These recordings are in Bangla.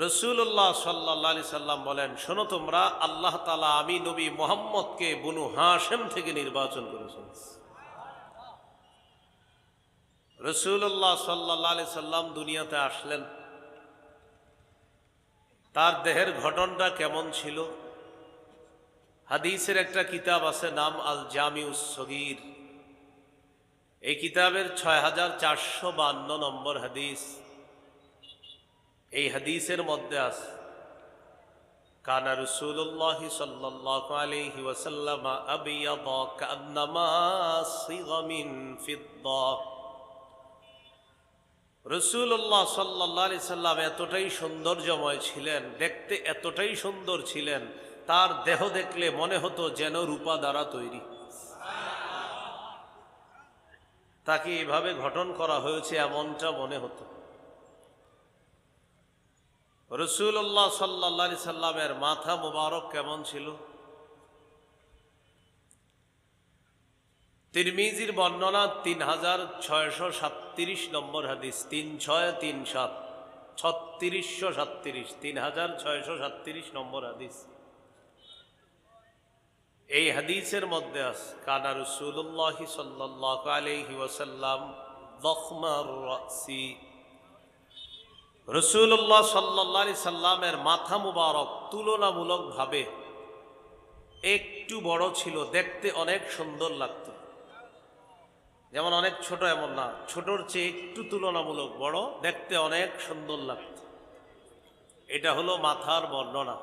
রসুল্লাহ সাল্লা সাল্লাম বলেন, শোনো তোমরা, আল্লাহ তালা আমি নবী মোহাম্মদকে বনু হাসেম থেকে নির্বাচন করেছেন। রসুল্লাহ সাল্লাহ সাল্লাম দুনিয়াতে আসলেন। তার দেহের ঘটনটা কেমন ছিল? হাদিসের একটা কিতাব আছে, নাম আল জামিউস সগির। এই কিতাবের ছয় হাজার চারশো বান্ন নম্বর হাদিস। এই হাদিসের মধ্যে আছে, কানা রসুল্লাহ সাল্লাল্লাহু আলাইহি ওয়াসাল্লাম আবিয়াদ কান্নামা সিগমিন ফিদ্দা। রসুল্লাহ সাল্লাহ আলি সাল্লাম এতটাই সৌন্দর্যময় ছিলেন, দেখতে এতটাই সুন্দর ছিলেন, তার দেহ দেখলে মনে হতো যেন রূপা দ্বারা তৈরি। তাকে এভাবে গঠন করা হয়েছে এমনটা মনে হতো। রসুল্লাহ সাল্লা সাল্লামের মাথা মুবারক কেমন ছিল? তিরমিজির বর্ণনা তিন হাজার ছয়শো সাতত্রিশ নম্বর হাদিস, তিন ছয় তিন সাত, ছত্রিশশো সাতত্রিশ, তিন হাজার ছয়শো সাতত্রিশ নম্বর হাদিস। এই হাদিসের মধ্যে আছে, কানা রসুল্লাহ সাল্লাহ আলহি ওয়াসাল্লাম রাসি রসুল্লাহ সাল্লাহ সাল্লামের মাথা মুবারক তুলনামূলকভাবে একটু বড় ছিল, দেখতে অনেক সুন্দর লাগতো। যেমন অনেক ছোট এমন না, ছোটর চেয়ে একটু তুলনামূলক বড়, দেখতে অনেক সুন্দর লাগত। এটা হলো মাথার বর্ণনা।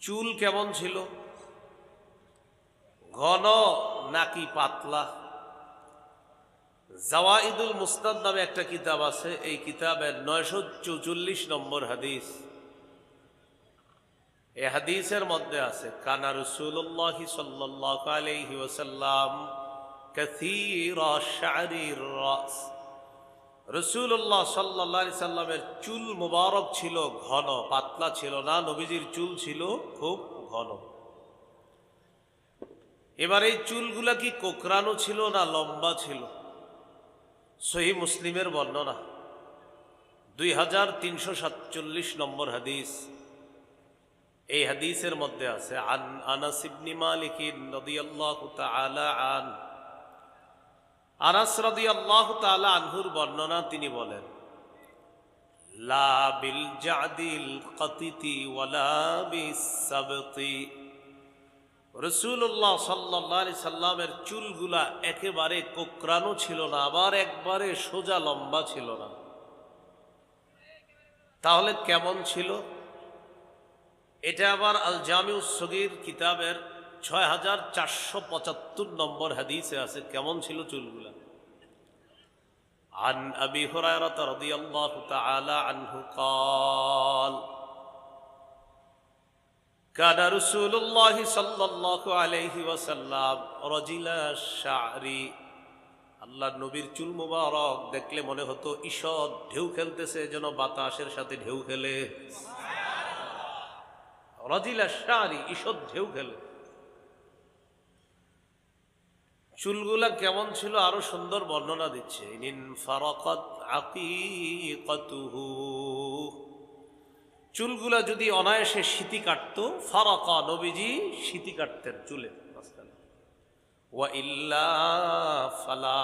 চুল কেমন ছিল? ঘন নাকি পাতলা? জাওয়াইদুল মুস্তাদ নামে একটা কিতাব আছে, এই কিতাবের নয়শো চৌচল্লিশ নম্বর হাদিস। এ হাদিসের মধ্যে আছে, কানা রসুল্লাহ সাল্লাহ আলাইহি ওসাল্লাম রসুল্লাহ সাল্লাহ সাল্লামের চুল মুবারক ছিল ঘন, পাতলা ছিল না, নবীজির চুল ছিল খুব ঘন। এবার এই চুলগুলা কি কোকরানো ছিল না লম্বা ছিল? সহি মুসলিমের বর্ণনা। দুই হাজার তিনশো সাতচল্লিশ নম্বর হাদিস। এই হাদিসের মধ্যে আছে, আন আনাস ইবনি মালিক রাদিয়াল্লাহু তাআলা আন আনাস রাদিয়াল্লাহু তাআলা আনহুর বর্ণনা তিনি বলেন, লা বিল জাদিল কাতিতি ওয়ালা বিসাবতি রসুল্লাহ সাল্লাহ আলি সাল্লামের চুলগুলা একেবারে কোকরানো ছিল না আবার একবারে সোজা লম্বা ছিল না তাহলে কেমন ছিল এটা আবার আল জামিউস সগির কিতাবের ছয় হাজার চারশো পঁচাত্তর নম্বর হাদিসে আছে কেমন ছিল চুলগুলা عن أبي هريرة رضي الله تعالى عنه قال كان رسول الله صلى الله عليه وسلم رجل الشعر আল্লাহ নবীর চুল মুবারক দেখলে মনে হতো ঈষৎ ঢেউ খেলতেছে যেন বাতাসের সাথে ঢেউ খেলে রাজিলা শাড়ি ঈষৎ ঢেউ খেলে চুলগুলা কেমন ছিল আরো সুন্দর বর্ণনা দিচ্ছে ইনিন ফারাকাত আকিকাতুহু চুলগুলা যদি অনায়াসে শীতি কাটত, ফারাকা নবীজি শীতি কাটতেন চুলে ওয়া ফালা।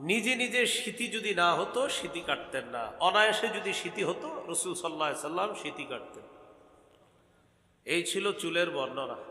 নিজে নিজে শীতি যদি না হতো, শীতি কাটতেন না। অনায়াসে যদি শীতি হতো, রসুল সাল্লাহ সাল্লাম শীতি কাটতেন। এই ছিল চুলের বর্ণনা।